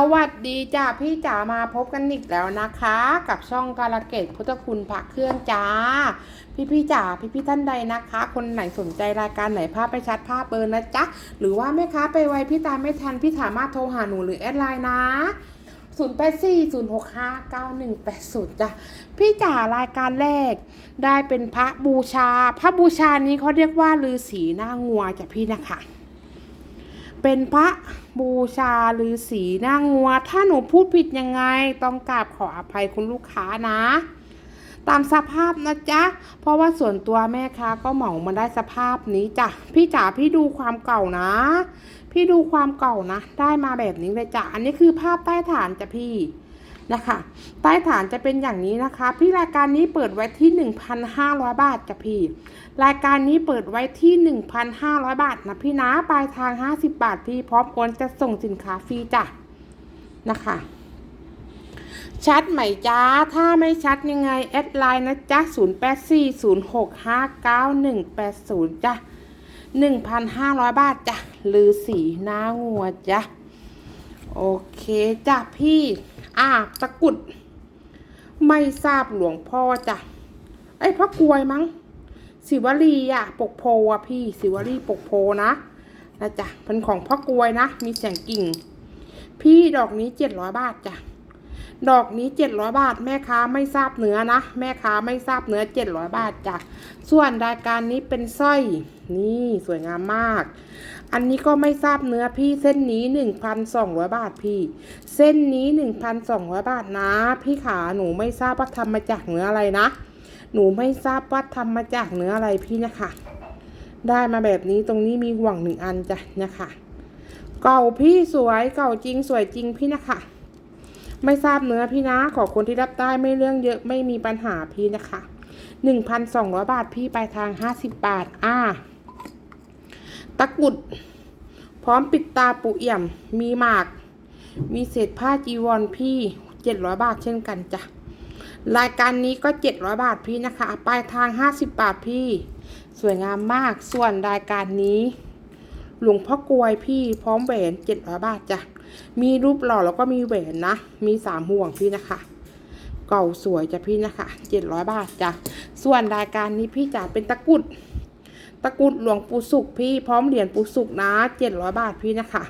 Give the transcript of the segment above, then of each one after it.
สวัสดีจ้าพี่จ๋ามาพบกันอีกแล้วนะคะ กับช่องการะเกตพุทธคุณพระเครื่องจ้า พี่พี่จ๋าพี่พี่ท่านใดนะคะ คนไหนสนใจรายการไหนภาพไปชัดภาพเบอร์นะจ๊ะหรือว่าแม่ค้าไปไวพี่ตามไม่ทันพี่สามารถโทรหาหนูหรือแอดไลน์นะ0 8 4 0 6 5 9 1 8 0จ้ะพี่จ๋ารายการแรก ได้เป็นพระบูชา พระบูชานี้เขาเรียกว่าฤาษีหน้างัวจ้ะพี่นะคะ เป็นพระบูชาหรือสีหน้างัว ถ้าหนูพูดผิดยังไงต้องกราบขออภัยคุณลูกค้านะ ตามสภาพนะจ๊ะ เพราะว่าส่วนตัวแม่ค้าก็เหมามาได้สภาพนี้จ้ะ พี่จ๋าพี่ดูความเก่านะ พี่ดูความเก่านะ ได้มาแบบนี้เลยจ้ะ อันนี้คือภาพใต้ฐานจ้ะพี่ นะคะ ใต้ฐานจะเป็นอย่างนี้นะคะ พี่รายการนี้เปิดไว้ที่ 1,500 บาทจ้ะพี่ รายการนี้เปิดไว้ที่ 1,500 บาทนะพี่นะปลายทาง 50 บาทพี่พร้อมโอนจะส่งสินค้าฟรีจ้ะนะคะชัดไหมจ้า ถ้าไม่ชัดยังไง แอดไลน์นะจ๊ะ 0840659180 จ้ะ 1,500 บาทจ้ะ หรือสีหน้างัวจ้ะ โอเคจ้ะพี่ อะตะกุด ไม่ทราบหลวงพ่อจ้ะไอ้พระกวยมั้งสิวลีอะปกโพอะพี่สิวลีปกโพนะนะจ๊ะเป็นของพ่อกวยนะ มีเสียงกิ่ง พี่ดอกนี้เจ็ดร้อยบาทจ้ะ ดอกนี้เจ็ดร้อยบาท แม่ค้าไม่ทราบเนื้อนะ แม่ค้าไม่ทราบเนื้อเจ็ดร้อยบาทจ้ะ ส่วนรายการนี้เป็นสร้อย นี่สวยงามมาก อันนี้ก็ไม่ทราบเนื้อพี่เส้นนี้หนึ่งพันสองร้อยบาทพี่ เส้นนี้หนึ่งพันสองร้อยบาทนะ พี่ขาหนูไม่ทราบว่าทำมาจากเนื้ออะไรนะ หนูไม่ทราบว่าทำมาจากเนื้ออะไรพี่นะคะ ได้มาแบบนี้ตรงนี้มีห่วงหนึ่งอันจ้ะนะคะ เก่าพี่สวยเก่าจริงสวยจริงพี่นะคะ ไม่ทราบเนื้อพี่นะ ขอคนที่รับได้ไม่เรื่องเยอะไม่มีปัญหาพี่นะคะหนึ่งพันสองร้อยบาทพี่ปลายทางห้าสิบบาท อ่า ตะกรุด พร้อมปิดตาปุเอี่ยม มีหมาก มีเศษผ้าจีวรพี่เจ็ดร้อยบาทเช่นกันจ้ะ รายการนี้ก็เจ็ดร้อยบาทพี่นะคะ ปลายทางห้าสิบบาทพี่ สวยงามมาก ส่วนรายการนี้ หลวงพ่อกลวยพี่พร้อมแหวนเจ็ดร้อยบาทจ้ะ มีรูปหล่อแล้วก็มีแหวนนะ มีสามห่วงพี่นะคะ เก่าสวยจ้ะพี่นะคะเจ็ดร้อยบาทจ้ะส่วนรายการนี้พี่จ๋าเป็นตะกุดตะกุดหลวงปู่สุขพี่พร้อมเหรียญปู่สุขนะเจ็ดร้อยบาทพี่นะคะ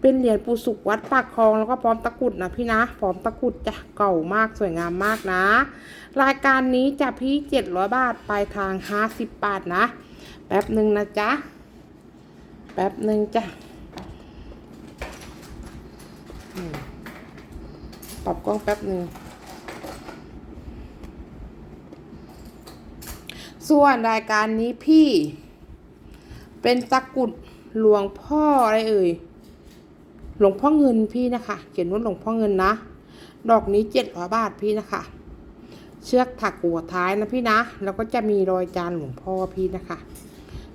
เป็นเหรียญปู่สุขวัดปากคลองแล้วก็พร้อมตะกุดนะพี่นะพร้อมตะกุดจ้ะเก่ามากสวยงามมากนะ รายการนี้จะพี่เจ็ดร้อยบาทปลายทางห้าสิบบาทนะ แป๊บหนึ่งนะจ๊ะแป๊บหนึ่งจ้ะอืม ปรับกล้องแป๊บหนึ่ง ส่วนรายการนี้พี่ เป็นตะกุดหลวงพ่ออะไรเอ่ย หลวงพ่อเงินพี่นะคะ เขียนว่าหลวงพ่อเงินนะ ดอกนี้เจ็ดร้อยบาทพี่นะคะ เชือกถักหัวท้ายนะพี่นะ แล้วก็จะมีรอยจานหลวงพ่อพี่นะคะ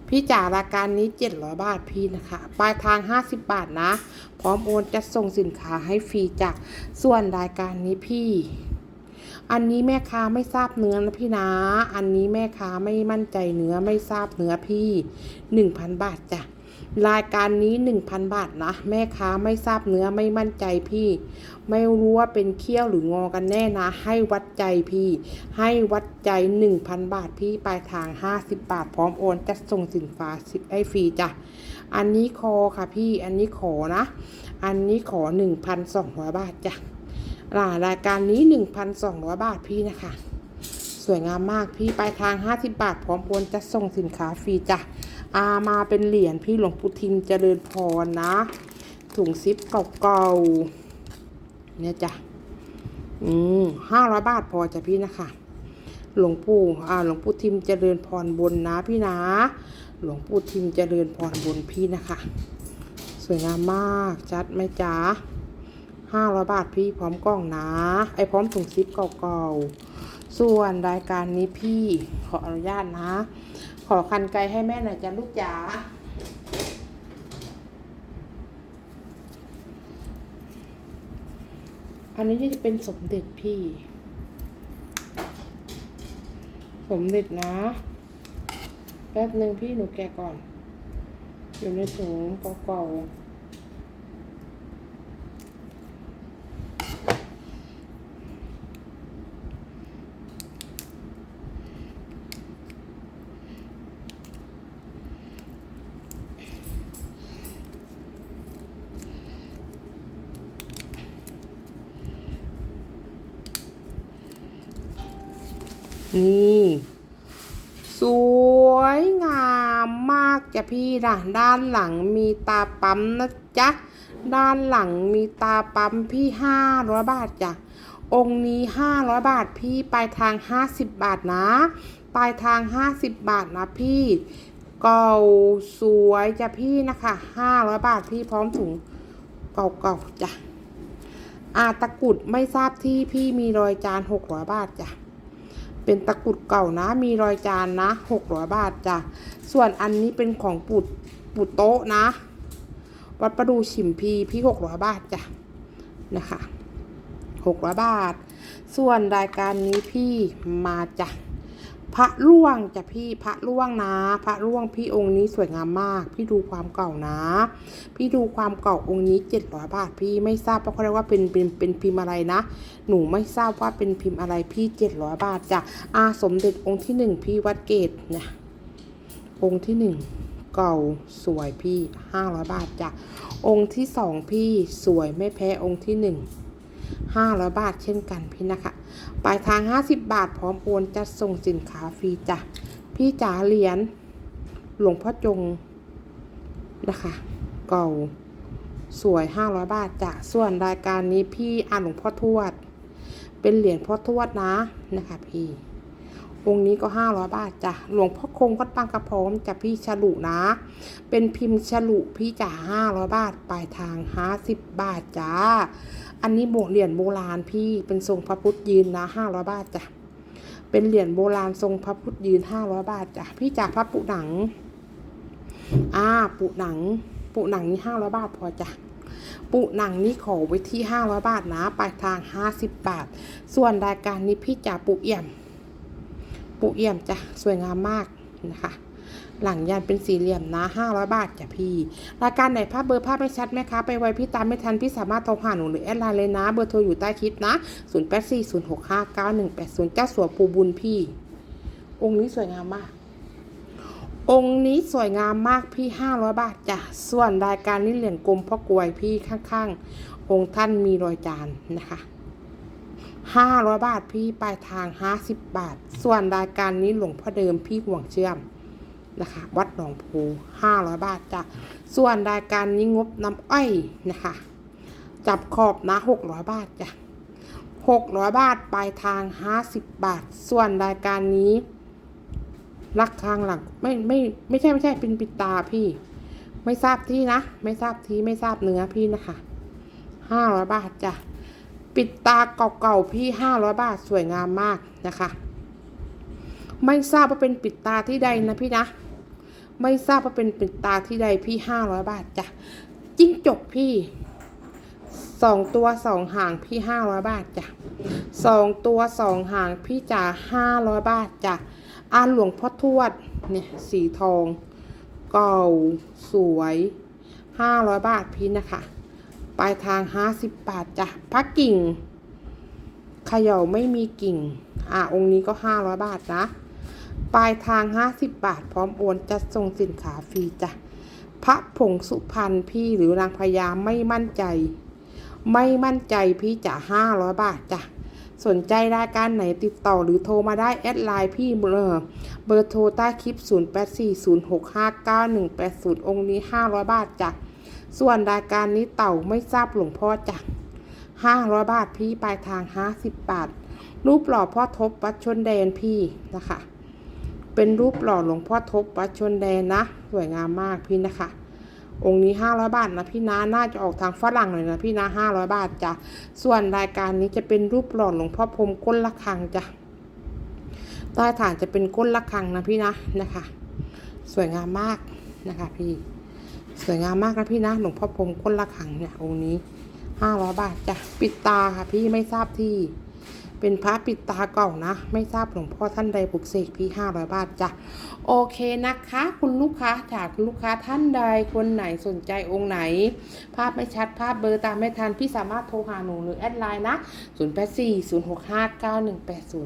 พี่จ๋ารายการนี้เจ็ดร้อยบาทพี่นะคะ ปลายทางห้าสิบบาทนะ พร้อมโอนจะส่งสินค้าให้ฟรีจากส่วนรายการนี้พี่ อันนี้แม่ค้าไม่ทราบเนื้อนะพี่นะ อันนี้แม่ค้าไม่มั่นใจเนื้อไม่ทราบเนื้อพี่หนึ่งพันบาทจ้ะ รายการนี้หนึ่งพันบาทนะ แม่ค้าไม่ทราบเนื้อไม่มั่นใจพี่ ไม่รู้ว่าเป็นเขี้ยวหรืองอกันแน่นะ ให้วัดใจพี่ ให้วัดใจหนึ่งพันบาทพี่ปลายทางห้าสิบบาท พร้อมโอนจะส่งสินค้าให้ฟรีจ้ะอันนี้คอค่ะพี่อันนี้ขอนะ อันนี้ขอหนึ่งพันสองร้อยบาทจ้ะอ่ารายการนี้ 1,200 บาทพี่นะคะ สวยงามมากพี่ปลายทาง 50 บาท พร้อมโอนจะส่งสินค้าฟรีจ้ะ อามาเป็นเหรียญพี่หลวงปู่ทิมเจริญพรนะ ถุงซิปเก่าๆเนี่ยจ้ะอืมห้าร้อยบาทพอจ้ะพี่นะคะหลวงปู่อ่าหลวงปู่ทิมเจริญพรบนนะพี่นะ หลวงปู่ทิมเจริญพรบนพี่นะคะ สวยงามมากจัดไหมจ๊ะห้าร้อยบาทพี่พร้อมกล้องนะ ไอพร้อมถุงซิปเก่าๆ ส่วนรายการนี้พี่ขออนุญาตนะ ขอคันไกลให้แม่หน่อยจ้ะลูกจ๋าอันนี้จะเป็นสมเด็จพี่ สมเด็จนะ แป๊บหนึ่งพี่หนูแกะก่อน อยู่ในถุงเก่าๆ นี่ สวยงามมากจ้ะพี่นะด้านหลังมีตาปั๊มนะจ๊ะ ด้านหลังมีตาปั๊มพี่ห้าร้อยบาทจ้ะ องค์นี้ห้าร้อยบาทพี่ปลายทางห้าสิบบาทนะ ปลายทางห้าสิบบาทนะพี่ เก่าสวยจ้ะพี่นะคะห้าร้อยบาทพี่พร้อมถุงเก่าๆจ้ะอาตะกุดไม่ทราบที่พี่มีรอยจานหกร้อยบาทจ้ะ เป็นตะกรุดเก่านะ มีรอยจานนะหกร้อยบาทจ้ะ ส่วนอันนี้เป็นของปุดปุดโต๊ะนะ วัดประดูฉิมพีพี่หกร้อยบาทจ้ะ นะคะหกร้อยบาท ส่วนรายการนี้พี่มาจ้ะ พระล่วงจ้ะพี่พระล่วงนะ พระล่วงพี่องค์นี้สวยงามมาก พี่ดูความเก่านะ พี่ดูความเก่าองค์นี้เจ็ดร้อยบาทพี่ไม่ทราบว่าะเขาเรียกว่าเป็นเป็นเป็นพิมพ์อะไรนะ หนูไม่ทราบว่าเป็นพิมพ์อะไรพี่เจ็ดร้อยบาทจ้ะอาสมเด็จองค์ที่หนึ่งพี่วัดเกตเนี่ยองค์ที่หนึ่งเก่าสวยพี่ห้าร้อยบาทจ้ะองค์ที่สองพี่สวยไม่แพ้องค์ที่หนึ่งห้าร้อยบาทเช่นกันพี่นะคะ ปลายทางห้าสิบบาท พร้อมโอนจัดส่งสินค้าฟรีจ้ะ พี่จ๋าเหรียญหลวงพ่อจงนะคะเก่าสวย 500 บาทจ้ะ ส่วนรายการนี้พี่อ่านหลวงพ่อทวด เป็นเหรียญพ่อทวดนะนะคะพี่องค์นี้ก็500บาทจ้ะ หลวงพ่อคงวัดปางกระพร้อมจะพี่ฉลุนะ เป็นพิมพ์ฉลุพี่จ๋า500บาท ปลายทาง50บาทจ้า อันนี้โบเหรียญโบราณพี่เป็นทรงพระพุทธยืนนะ500บาทจ้ะ เป็นเหรียญโบราณทรงพระพุทธยืน500บาทจ้ะ พี่จ๋าพระปุหนัง อ่า ปุหนัง ปุหนังนี่500บาทพอจ้ะ ปุหนังนี่ขอไว้ที่500บาทนะ ปลายทาง50บบาท ส่วนรายการนี้พี่จ๋าปุเอี่ยม ปุเอี่ยมจ้ะ สวยงามมากนะคะ หลังยันเป็นสี่เหลี่ยมนะ500บาทจ้ะพี่รายการไหนภาพเบอร์ภาพไม่ชัดไหมคะไปไวพี่ตามไม่ทันพี่สามารถโทรหาหนูหรือแอดไลน์เลยนะ เบอร์โทรอยู่ใต้คลิปนะ0840659180เจ้าสัวปูบุญพี่ องค์นี้สวยงามมากองค์นี้สวยงามมากพี่ห้าร้อยบาทจ้ะ ส่วนรายการนี้เหรียญกลมพ่อกลวยพี่ข้างๆ องค์ท่านมีรอยจานนะคะห้าร้อยบาทพี่ปลายทางห้าสิบบาท ส่วนรายการนี้หลวงพ่อเดิมพี่ห่วงเชื่อม นะคะ วัดหนองพูห้าร้อยบาทจ้ะ ส่วนรายการนี้งบน้ำอ้อยนะคะ จับขอบนะหกร้อยบาทจ้ะหกร้อยบาทปลายทางห้าสิบบาท ส่วนรายการนี้ รักทางหลังไม่ไม่ไม่ใช่ไม่ใช่เป็นปิดตาพี่ ไม่ทราบที่นะ ไม่ทราบที่ไม่ทราบเนื้อพี่นะคะห้าร้อยบาทจ้ะ ปิดตาเก่าๆพี่ห้าร้อยบาทสวยงามมากนะคะไม่ทราบว่าเป็นปิดตาที่ใดนะพี่นะ ไม่ทราบว่าเป็นปิดตาที่ใดพี่ห้าร้อยบาทจ้ะจิ้งจกพี่สองตัวสองหางพี่ห้าร้อยบาทจ้ะสองตัวสองหางพี่จ๋าห้าร้อยบาทจ้ะอานหลวงพ่อทวดเนี่ยสีทอง เก่าสวยห้าร้อยบาทพี่นะคะปลายทางห้าสิบบาทจ้ะพระกิ่งเขย่าไม่มีกิ่ง อะองค์นี้ก็ห้าร้อยบาทนะ ปลายทางห้าสิบบาท พร้อมโอนจัดส่งสินค้าฟรีจ้ะพระผงสุพรรณพี่หรือนางพญาไม่มั่นใจ ไม่มั่นใจพี่จะห้าร้อยบาทจ้ะสนใจรายการไหนติดต่อหรือโทรมาได้แอดไลน์พี่เบอร์เบอร์โทรใต้คลิป 0840659180 องค์นี้ 500 บาทจ้ะส่วนรายการนี้เต่าไม่ทราบหลวงพ่อจ้ะ500 บาทพี่ปลายทาง 50 บาท รูปหล่อพ่อทบวัดชนแดนพี่นะคะ เป็นรูปหล่อหลวงพ่อทบวัดชนแดนนะ สวยงามมากพี่นะคะ องค์นี้ 500 บาทนะพี่นะน่าจะออกทางฝรั่งหน่อยนะพี่นะ 500 บาทจ้ะส่วนรายการนี้จะเป็นรูปหล่อหลวงพ่อพรมก้นละคังจ้ะใต้ฐานจะเป็นก้นละคังนะพี่นะนะคะ สวยงามมากนะคะพี่สวยงามมากนะพี่นะหลวงพ่อพรมก้นละคังเนี่ยองค์นี้ 500 บาทจ้ะปิดตาค่ะพี่ไม่ทราบที่ เป็นพระปิดตาเก่านะ ไม่ทราบหลวงพ่อท่านใดปลุกเสกพี่500บาทจ้ะโอเคนะคะ คุณลูกค้าจากลูกค้าท่านใดคนไหนสนใจองค์ไหน ภาพไม่ชัดภาพเบอร์ตามไม่ทันพี่สามารถโทรหาหนูหรือแอดไลน์นะ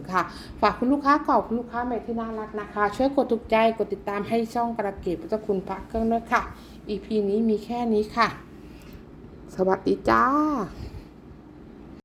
0840659180 ค่ะ ฝากคุณลูกค้าเก่าคุณลูกค้าใหม่ที่น่ารักนะคะ ช่วยกดถูกใจกดติดตามให้ช่องกระเกตพุทธคุณพระเครื่องด้วยค่ะ EP นี้มีแค่นี้ค่ะ สวัสดีจ้า